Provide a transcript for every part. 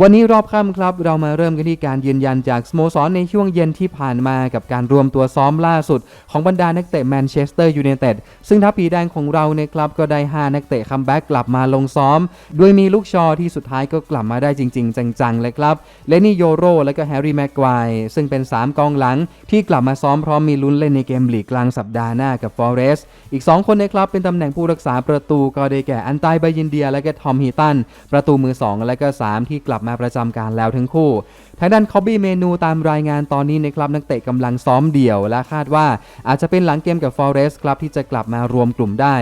วันนี้รอบค่ำครับ เรามาเริ่มกันที่การยืนยันจากสโมสรในช่วงเย็นที่ผ่านมากับการรวมตัวซ้อมล่าสุด ของบรรดานักเตะแมนเชสเตอร์ยูไนเต็ดซึ่งทัพปีแดงของเราเนี่ยครับก็ได้ 5 นักเตะคัมแบ็กกลับมาลงซ้อมโดยมีลูกชอที่สุดท้ายก็กลับมาได้จริง ๆ จังๆเลยครับเลนี่โยโรและก็แฮร์รี่แม็กควายซึ่งเป็น 3 กองหลังที่กลับมาซ้อมพร้อมมีลุ้นเล่นในเกมลีกกลางสัปดาห์หน้ากับฟอเรสต์อีก 2 คนนครับเป็นตำแหน่งผู้รักษาประตูก็ได้แก่อันไตบายินเดีย และก็ทอมฮีตันประตูมือ 2 และก็ 3 ที่กลับมาประจำการแล้วทั้งคู่ ทางด้านคอบบี้เมนูตามรายงานตอนนี้นะครับนักเตะกำลังซ้อมเดี่ยว และคาดว่าอาจจะเป็นหลังเกมกับฟอเรสต์ครับที่จะกลับมารวมกลุ่มได้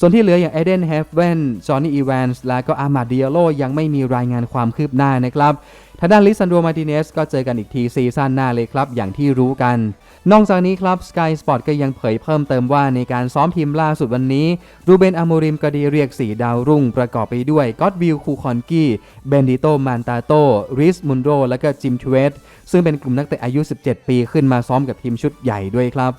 ส่วนที่เหลืออย่างเอเดนเฮฟเวนจอห์นนี่อีแวนส์และก็อามาดิเอโลยังไม่มีรายงานความคืบหน้านะครับ ทางด้านลิซันโดมาติเนสก็เจอกันอีกทีซีซั่นหน้าเลยครับ อย่างที่รู้กัน นอกจากนี้ครับ Sky Sport ก็ยังเผยเพิ่มเติมว่าในการซ้อมทีมล่าสุดวันนี้รูเบนอโมริมก็ด้เรียก4ดาวรุ่ง ประกอบไปด้วยก็อตวิลคูคอนกี้เบนดิโตมันตาโตริสมุนโรและก็จิมทเวตซึ่งเป็นกลุ่มนักเตะอายุ 17 ปีขึ้นมาซ้อมกับทีมชุดใหญ่ด้วยครับ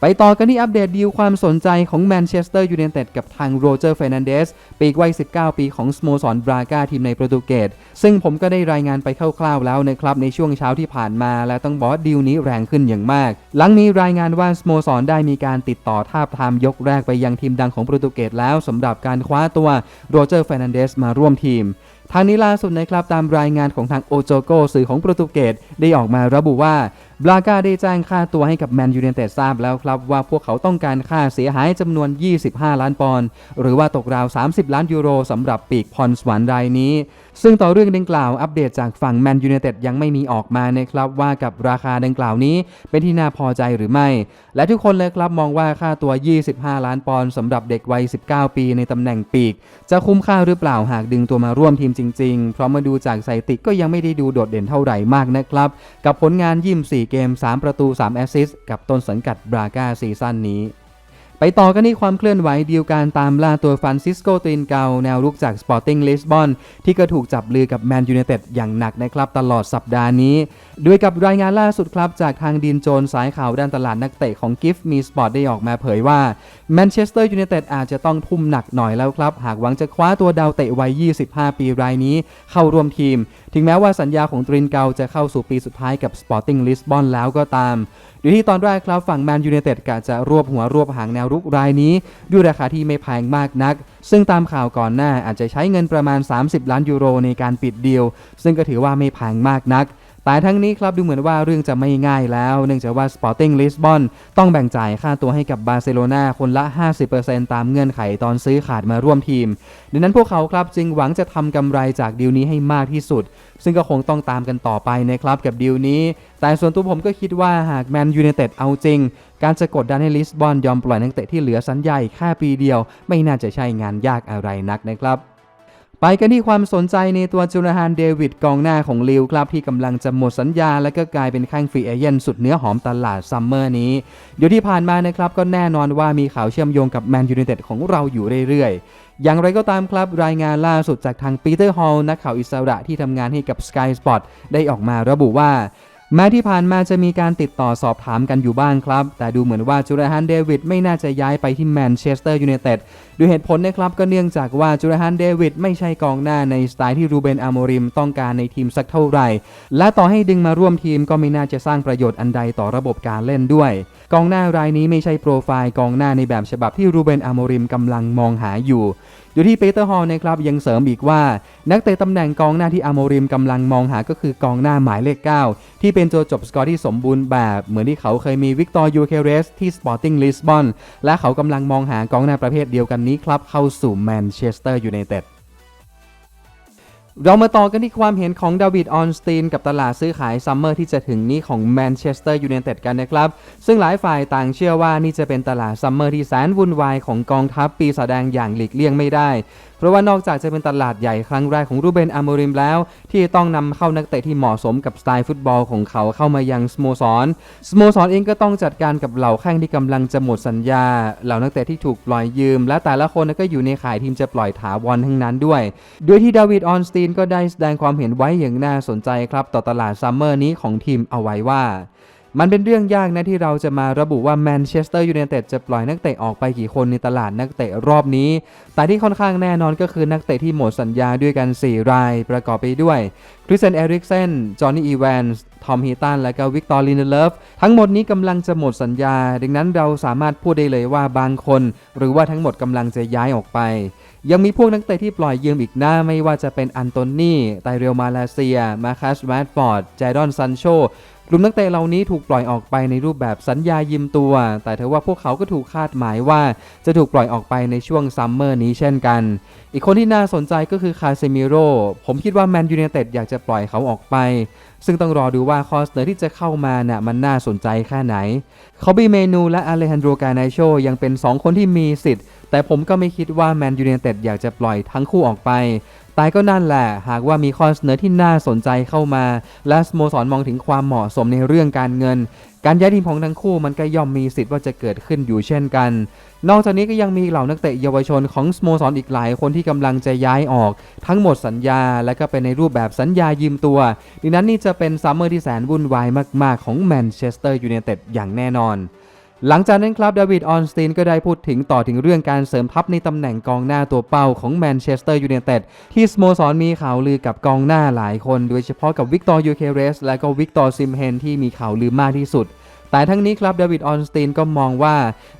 ไปต่อกันที่อัปเดตดีลความสนใจของแมนเชสเตอร์ยูไนเต็ดกับทางโรเจอร์เฟรนันเดสปีกวัย 19 ปีของสโมสรบรากาทีมในโปรตุเกส ซึ่งผมก็ได้รายงานไปคร่าวๆแล้วนะครับ ในช่วงเช้าที่ผ่านมา และต้องบอกว่าดีลนี้แรงขึ้นอย่างมาก หลังมีรายงานว่าสโมสรได้มีการติดต่อทาบทามยกแรกไปยังทีมดังของโปรตุเกสแล้วสำหรับการคว้าตัวโรเจอร์เฟรนันเดสมาร่วมทีม ทางนี้ล่าสุดนะครับตามรายงานของทางโอโจโกสื่อของโปรตุเกสได้ออกมาระบุว่าบราก้าได้แจ้งค่าตัวให้กับแมนยู i นเต็ดทราบแล้วครับ ว่าพวกเขาต้องการค่าเสียหายจำนวน 25 ล้านปอนด์หรือว่าตกราว 30 ล้านยูโรสำหรับปีกพรสวรรค์รายนี้ ซึ่งต่อเรื่องดังกล่าวอัปเดตจากฝั่งแมนยู i นเต็ดยังไม่มีออกมานะครับ ว่ากับราคาดังกล่าวนี้เป็นที่น่าพอใจหรือไม่ และทุกคนเลยครับมองว่าค่าตัว 25 ล้านปอนด์สำหรับเด็กวัย 19 ปีในตำแหน่งปีก จะคุ้มค่าหรือเปล่าหากดึงตัวมาร่วมทีมจริง ๆ เพราะมาดูจากสถิติก็ยังไม่ได้ดูโดดเด่นเท่าไหร่มากนะครับ กับผลงานยิม4เกม 3 ประตู 3 แอสซิสต์กับต้นสังกัดบราก้าซีซั่นนี้ ไปต่อกันที่ความเคลื่อนไหวดีลการตามล่าตัวฟรานซิสโกตรินเกาแนวรุกจากสปอร์ติ้งลิสบอนที่ก็ถูกจับลือกับแมนยู i นเต็ดอย่างหนักนะครับตลอดสัปดาห์นี้ด้วยกับรายงานล่าสุดครับ จากทางดินโจนสายข่าวด้านตลาดนักเตะของกิฟต์มีสปอร์ตได้ออกมาเผยว่าแมนเชสเตอร์ยูไนเต็ดอาจจะต้องทุ่มหนักหน่อยแล้วครับ หากหวังจะคว้าตัวดาวเตะวัย 25 ปีรายนี้เข้าร่วมทีม ถึงแม้ว่าสัญญาของตรินเกาจะเข้าสู่ปีสุดท้ายกับ Sporting Lisbon แล้วก็ตาม ดยที่ตอนแรกครับฝั่งแมนยูเนเต็ดกะจะรวบหัวรวบหางแนวรุกรายนี้ ด้วยราคาที่ไม่แพงมากนัก ซึ่งตามข่าวก่อนหน้าอาจจะใช้เงินประมาณ 30 ล้านยูโรในการปิดดีลซึ่งก็ถือว่าไม่แพงมากนัก แต่ทั้งนี้ครับดูเหมือนว่าเรื่องจะไม่ง่ายแล้ว เนื่องจากว่า Sporting Lisbon ต้องแบ่งจ่ายค่าตัวให้กับบาร์เซโลนาคนละ 50%ตามเงื่อนไขตอนซื้อขาดมาร่วมทีม ดังนั้นพวกเขาครับจึงหวังจะทำกำไรจากดีลนี้ให้มากที่สุด ซึ่งก็คงต้องตามกันต่อไปนะครับกับดีลนี้ แต่ส่วนตัวผมก็คิดว่าหากแมนยู i นเต็ดเอาจริง การจะกดดันให้ลิสบอนยอมปล่อยนักเตะที่เหลือสัญญาอีกแค่ปีเดียว ไม่น่าจะใช่งานยากอะไรนักนะครับ ไปกันที่ความสนใจในตัวจูราฮานเดวิดกองหน้าของลิวครับที่กำลังจะหมดสัญญา และก็กลายเป็นข้างฟรีเอเย่นสุดเนื้อหอมตลาดซัมเมอร์นี้ เดี๋ยวที่ผ่านมานะครับก็แน่นอนว่ามีข่าวเชื่อมโยงกับแมนยูไนเต็ดของเราอยู่เรื่อยๆ อย่างไรก็ตามครับรายงานล่าสุดจากทางปีเตอร์ฮอลนักข่าวอิสระที่ทำงานให้กับ Sky Sport ได้ออกมาระบุว่า แม้ที่ผ่านมาจะมีการติดต่อสอบถามกันอยู่บ้างครับ แต่ดูเหมือนว่าจูราฮันเดวิดไม่น่าจะย้ายไปที่แมนเชสเตอร์ยูไนเต็ดด้วยเหตุผลนะครับก็เนื่องจากว่าจูราฮันเดวิดไม่ใช่กองหน้าในสไตล์ที่รูเบนอาโมริมต้องการในทีมสักเท่าไหร่ และต่อให้ดึงมาร่วมทีมก็ไม่น่าจะสร้างประโยชน์อันใดต่อระบบการเล่นด้วย กองหน้ารายนี้ไม่ใช่โปรไฟล์กองหน้าในแบบฉบับที่รูเบนอาโมริมกำลังมองหาอยู่ อยู่ที่ปีเตอร์ฮอลนะครับยังเสริมอีกว่า นักเตะตำแหน่งกองหน้าที่อาโมริมกำลังมองหาก็คือกองหน้าหมายเลข 9 ที่เป็นตัวจบสกอร์ที่สมบูรณ์แบบ เหมือนที่เขาเคยมีวิกตอร์ยูเคเรสที่สปอร์ติ้งลิสบอนและเขากำลังมองหากองหน้าประเภทเดียวกันนี้ครับเข้าสู่แมนเชสเตอร์ยูไนเต็ด เรามาต่อกันที่ความเห็นของดาวิดออนสตีนกับตลาดซื้อขายซัมเมอร์ที่จะถึงนี้ของแมนเชสเตอร์ยูไนเต็ดกันนะครับ ซึ่งหลายฝ่ายต่างเชื่อว่านี่จะเป็นตลาดซัมเมอร์ที่แสนวุ่นวายของกองทัพปีศาจแดงอย่างหลีกเลี่ยงไม่ได้ เพราะว่านอกจากจะเป็นตลาดใหญ่ครั้งแรกของรูเบนอาโมริมแล้ว ที่ต้องนำเข้านักเตะที่เหมาะสมกับสไตล์ฟุตบอลของเขาเข้ามายังสโมสรสโมสรเองก็ต้องจัดการกับเหล่าแข้งที่กำลังจะหมดสัญญา เหล่านักเตะที่ถูกปล่อยยืม และแต่ละคนก็อยู่ในข่ายทีมจะปล่อยถาวรทั้งนั้นด้วย โดยที่ดาวิดออนสตีนก็ได้แสดงความเห็นไว้อย่างน่าสนใจครับต่อตลาดซัมเมอร์นี้ของทีมเอาไว้ว่า มันเป็นเรื่องยากนะที่เราจะมาระบุว่าแมนเชสเตอร์ยูไนเต็ดจะปล่อยนักเตะออกไปกี่คนในตลาดนักเตะรอบนี้ แต่ที่ค่อนข้างแน่นอนก็คือนักเตะที่หมดสัญญาด้วยกัน 4 ราย ประกอบไปด้วยคริสเซนเอริกเซน จอห์นนี่อีแวนส์ ทอมฮีตัน และก็วิกตอร์ลินเดเลฟ ทั้งหมดนี้กำลังจะหมดสัญญา ดังนั้นเราสามารถพูดได้เลยว่าบางคน หรือว่าทั้งหมดกำลังจะย้ายออกไป ยังมีพวกนักเตะที่ปล่อยยืมอีกหน้าไม่ว่าจะเป็นอันโตนี่ไตเรียวมาเลเซีย มาคัสแมดฟอร์ดเจดอนซันโช กลุ่มนักเตะเหล่านี้ถูกปล่อยออกไปในรูปแบบสัญญายืมตัว แต่เทว่าพวกเขาก็ถูกคาดหมายว่าจะถูกปล่อยออกไปในช่วงซัมเมอร์นี้เช่นกัน อีกคนที่น่าสนใจก็คือคาเซมิโร่ ผมคิดว่าแมนยู i นเต็ดอยากจะปล่อยเขาออกไป ซึ่งต้องรอดูว่าคอสเนอร์ที่จะเข้ามาน่ะมันน่าสนใจแค่ไหนคอบีเมนูและอเลฮันโดรกาไนโชยังเป็น 2 คนที่มีสิทธิ์ แต่ผมก็ไม่คิดว่าแมนยู i นเต็ดอยากจะปล่อยทั้งคู่ออกไป แต่ก็นั่นแหละ หากว่ามีข้อเสนอที่น่าสนใจเข้ามา และสโมสรมองถึงความเหมาะสมในเรื่องการเงิน การย้ายทีมของทั้งคู่มันก็ย่อมมีสิทธิ์ว่าจะเกิดขึ้นอยู่เช่นกัน นอกจากนี้ก็ยังมีเหล่านักเตะเยาวชนของสโมสรอีกหลายคนที่กำลังจะย้ายออก ทั้งหมดสัญญาและก็เป็นในรูปแบบสัญญายืมตัวดังนั้นนี่จะเป็นซัมเมอร์ที่แสนวุ่นวายมาก ๆ ของแมนเชสเตอร์ยูไนเต็ดอย่างแน่นอน หลังจากนั้นครับดาวิดออนสตีนก็ได้พูดถึงต่อถึงเรื่องการเสริมทัพในตำแหน่งกองหน้าตัวเป้าของแมนเชสเตอร์ยูไนเต็ดที่สโมสรมีข่าวลือกับกองหน้าหลายคน โดยเฉพาะกับวิกตอร์ยูเคเรสและก็วิกตอร์ซิมเฮนที่มีข่าวลือมากที่สุดแต่ทั้งนี้ครับดาวิดออนสตีนก็มองว่า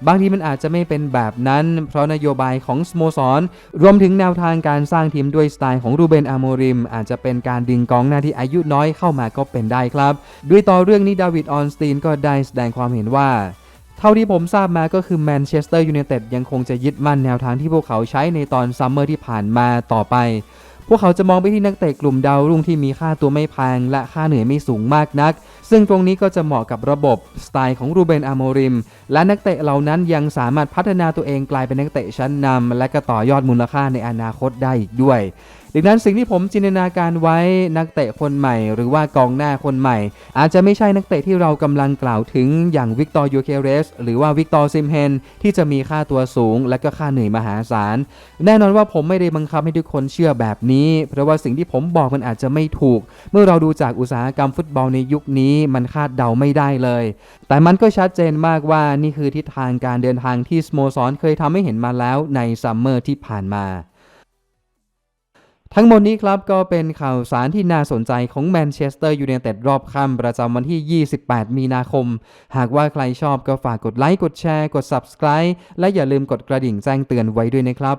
บางทีมันอาจจะไม่เป็นแบบนั้น เพราะนโยบายของสโมสร รวมถึงแนวทางการสร้างทีมด้วยสไตล์ของรูเบนอาโมริม อาจจะเป็นการดึงกองหน้าที่อายุน้อยเข้ามาก็เป็นได้ครับ ด้วยต่อเรื่องนี้ดาวิดออนสตีนก็ได้แสดงความเห็นว่า เท่าที่ผมทราบมาก็คือแมนเชสเตอร์ยูไนเต็ดยังคงจะยึดมั่นแนวทางที่พวกเขาใช้ในตอนซัมเมอร์ที่ผ่านมาต่อไป พวกเขาจะมองไปที่นักเตะกลุ่มดาวรุ่งที่มีค่าตัวไม่แพงและค่าเหนื่อยไม่สูงมากนักซึ่งตรงนี้ก็จะเหมาะกับระบบสไตล์ของรูเบนอาโมริม และนักเตะเหล่านั้นยังสามารถพัฒนาตัวเองกลายเป็นนักเตะชั้นนำและก็ต่อยอดมูลค่าในอนาคตได้อีกด้วยดังนั้นสิ่งที่ผมจินตนาการไว้นักเตะคนใหม่ หรือว่ากองหน้าคนใหม่ อาจจะไม่ใช่นักเตะที่เรากำลังกล่าวถึงอย่างวิกตอร์ยูเคเรสหรือว่าวิกตอร์ซิมเฮนที่จะมีค่าตัวสูง และก็ค่าเหนื่อยมหาศาล แน่นอนว่าผมไม่ได้บังคับให้ทุกคนเชื่อแบบนี้ เพราะว่าสิ่งที่ผมบอกมันอาจจะไม่ถูก เมื่อเราดูจากอุตสาหกรรมฟุตบอลในยุคนี้นี้มันคาดเดาไม่ได้เลย แต่มันก็ชัดเจนมากว่านี่คือทิศทางการเดินทางที่สโมสรเคยทำให้เห็นมาแล้วในซัมเมอร์ที่ผ่านมาทั้งหมดนี้ครับก็เป็นข่าวสารที่น่าสนใจของแมนเชสเตอร์ยูไนเต็ดรอบค่ำประจำวันที่ 28 มีนาคม หากว่าใครชอบก็ฝากกดไลค์ กดแชร์ กด Subscribe และอย่าลืมกดกระดิ่งแจ้งเตือนไว้ด้วยนะครับ